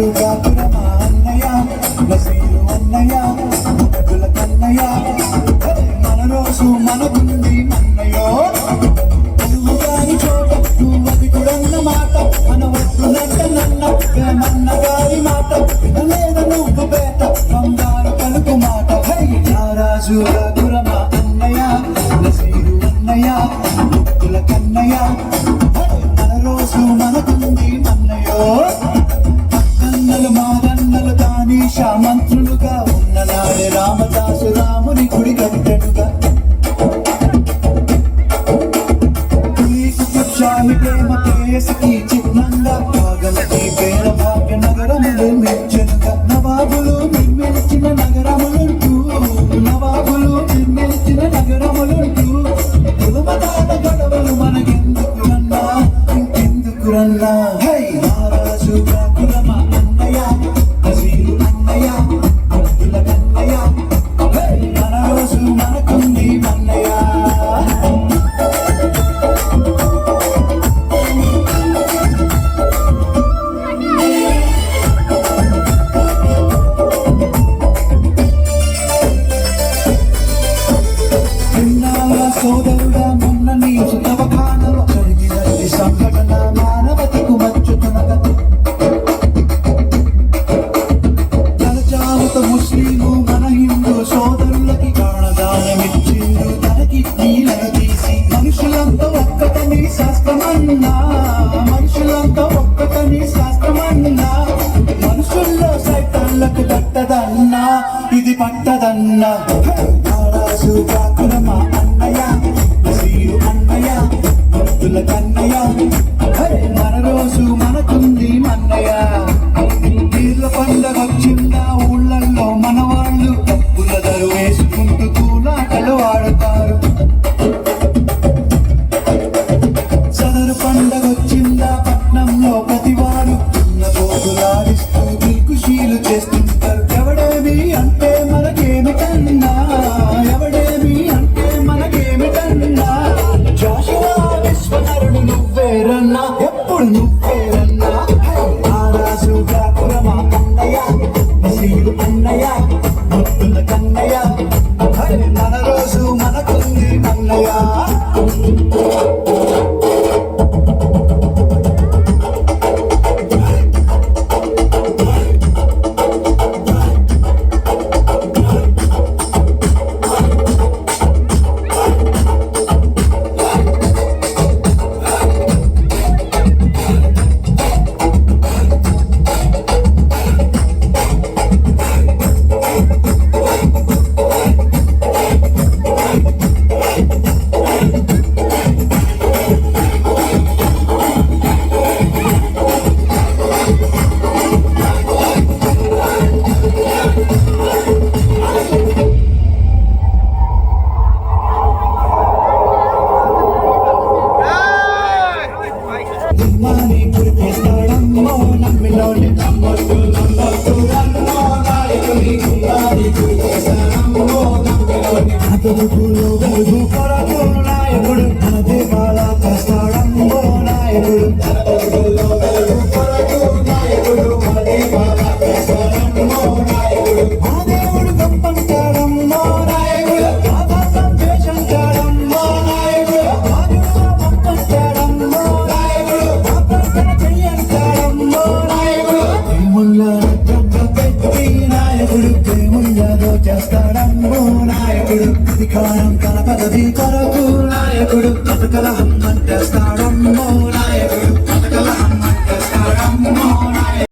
నసీరు కాపురమా అన్నయ్య నసీరు అన్నయ్య మన రోజు మనకుంది మన్నయ్యో నువ్వు కాని చోట మాట మన వద్దునంట నన్న నన్న గారి మాట మాట రాజు రఘురమా అన్నయ్య నసీరు అన్నయ్య ముగ్గుల కన్నయ్య మన రోజు మనకుంది మన్నయ్యో mantra కన్నా. రాజు కాకున్నా మన రోజు మనకుంది మన్నయ్య మనని కురిపేస్తాడమ్మో నమ్మిలోని నమ్మొద్దు నమ్మొద్దు నన్ను నమ్మిలోని అతను గురువు కొరకు అధికారం కల పదవి కొరకు. నాయకుడు పథకల స్థానం నాయకుడు పథకల స్థానం